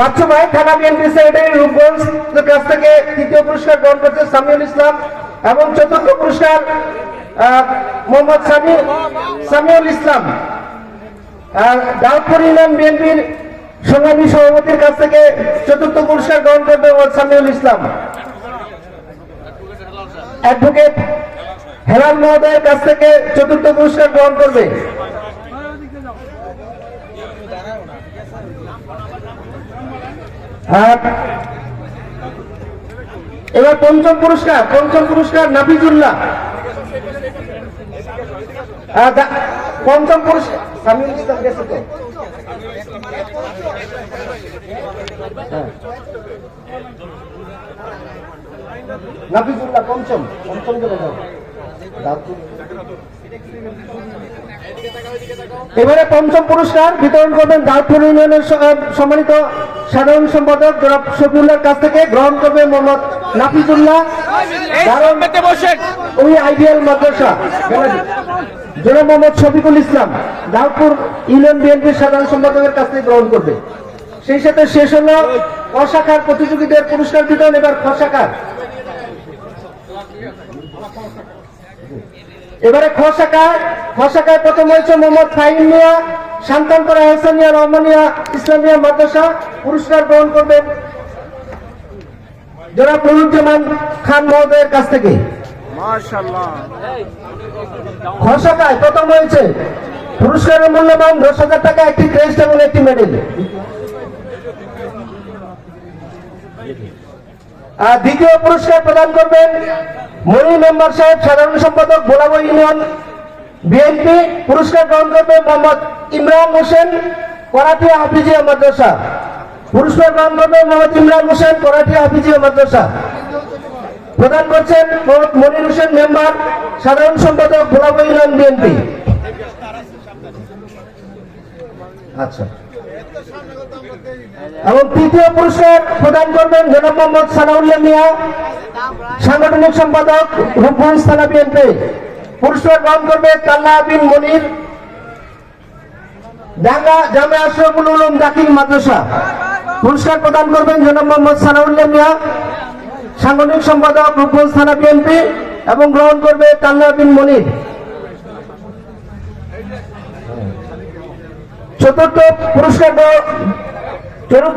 বাচ্চু ভাই থানা BNP secretary রূপগঞ্জের কাছ থেকে তৃতীয় পুরস্কার গ্রহণ করছে সামিউল ইসলাম এবং চতুর্থ পুরস্কার মোহাম্মদ সামি, সামিউল ইসলাম। ইউনিয়ন বিএনপির সংগ্রামী সভাপতির কাছ থেকে চতুর্থ পুরস্কার গ্রহণ করবে মোহাম্মদ সামিউল ইসলাম। অ্যাডভোকেট হেলাল মহোদয়ের কাছ থেকে চতুর্থ পুরস্কার গ্রহণ করবে। এবার পঞ্চম পুরস্কার পঞ্চম পুরস্কার নাফিজুল্লাহ পঞ্চম পুরস্কার গেছে হ্যাঁ। নাফিজুল্লাহ পঞ্চম পঞ্চম। এবারে পঞ্চম পুরস্কার বিতরণ করবেন দাউদপুর ইউনিয়নের সম্মানিত সাধারণ সম্পাদক জনাব শফিউল্লাহর কাছ থেকে। গ্রহণ করবে মোহাম্মদ নাফিজুল্লাহ। ওই আইডিয়াল মাদ্রাসা। জনাব মোহাম্মদ শফিকুল ইসলাম দাউদপুর ইউনিয়ন বিএনপির সাধারণ সম্পাদকের কাছ থেকে গ্রহণ করবে। সেই সাথে শেষ হলো অশাখার প্রতিযোগীদের পুরস্কার বিতরণ। এবার খশাখার এবারে খসাকায় খসাকায় প্রথম হয়েছে মোহাম্মদ ফাহিম মিয়া শান্তানপাড়া হাসানিয়া রহমানিয়া ইসলামিয়া মাদ্রাসা পুরস্কার গ্রহণ করবেন জনাব নুরুজ্জামান খান মহোদয়ের কাছ থেকে। খসাকায় প্রথম হয়েছে পুরস্কারের মূল্যমান দশ হাজার টাকা একটি ক্রেস্ট এবং একটি মেডেল। আর দ্বিতীয় পুরস্কার প্রদান করবেন মনি মেম্বার সাহেব, সাধারণ সম্পাদক বোলাবো ইউনিয়ন বিএনপি পুরস্কার গ্রহণ করবে মোহাম্মদ ইমরান হোসেন করাটিয়া হাফিজিয়া মাদ্রাসা। পুরস্কার গ্রহণ করবে মোহাম্মদ ইমরান হোসেন করাটিয়া হাফিজিয়া মাদ্রাসা। প্রদান করছেন মোহাম্মদ মনির হোসেন, মেম্বার, সাধারণ সম্পাদক বোলাবো ইউনিয়ন বিএনপি আচ্ছা। এবং তৃতীয় পুরস্কার প্রদান করবেন জনাব মোহাম্মদ সানাউল্লাহ মিয়া সাংগঠনিক সম্পাদক রূপগঞ্জ থানা বিএনপি পুরস্কার গ্রহণ করবে বিন মনির। জামে উলুম দাখিল মাদ্রাসা। পুরস্কার প্রদান করবেন জনাব মোহাম্মদ সানাউল্লাহ মিয়া। সাংগঠনিক সম্পাদক বিএনপি এবং গ্রহণ করবে বিন মনির। চতুর্থ পুরস্কার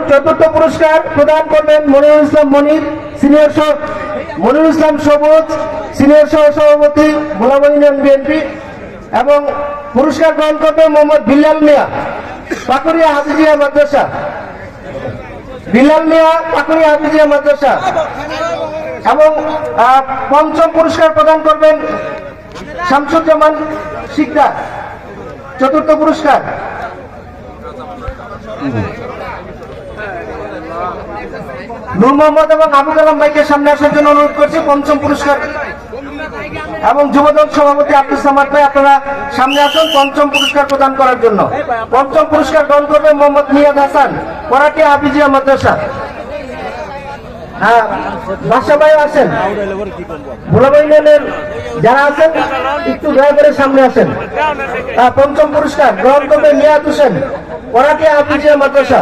চতুর্থ- পুরস্কার প্রদান করবেন মনিরুল ইসলাম মনির, সিনিয়র সহ মনিরুল ইসলাম সবুজ, সিনিয়র সহ সভাপতি গোলাম ইউনিয়ন বিএনপি এবং পুরস্কার গ্রহণ করবেন মোহাম্মদ বিল্লাল মিয়া, পাকুড়িয়া হাফিজিয়া মাদ্রাসা। বিল্লাল মিয়া, পাকুড়িয়া হাফিজিয়া মাদ্রাসা। এবং পঞ্চম পুরস্কার প্রদান করবেন শামসুজ্জামান শিকদার। চতুর্থ পুরস্কার। নূর মোহাম্মদ এবং আবু ভাইকে সামনে আসার জন্য অনুরোধ করছি পঞ্চম পুরস্কার। এবং যুবদল সভাপতি আব্দুল সামাদ ভাই আপনারা সামনে আসুন পঞ্চম পুরস্কার প্রদান করার জন্য। পঞ্চম পুরস্কার গ্রহণ করবে মোহাম্মদ মিয়াদ হাসান করাটি মাদ্রাসা। হ্যাঁ ভাই যারা আছেন একটু দয়া করে সামনে আসেন। হ্যাঁ, পঞ্চম পুরস্কার গ্রহণ করবে মিয়াদ হোসেন করাটি হাফিজিয়া মাদ্রাসা।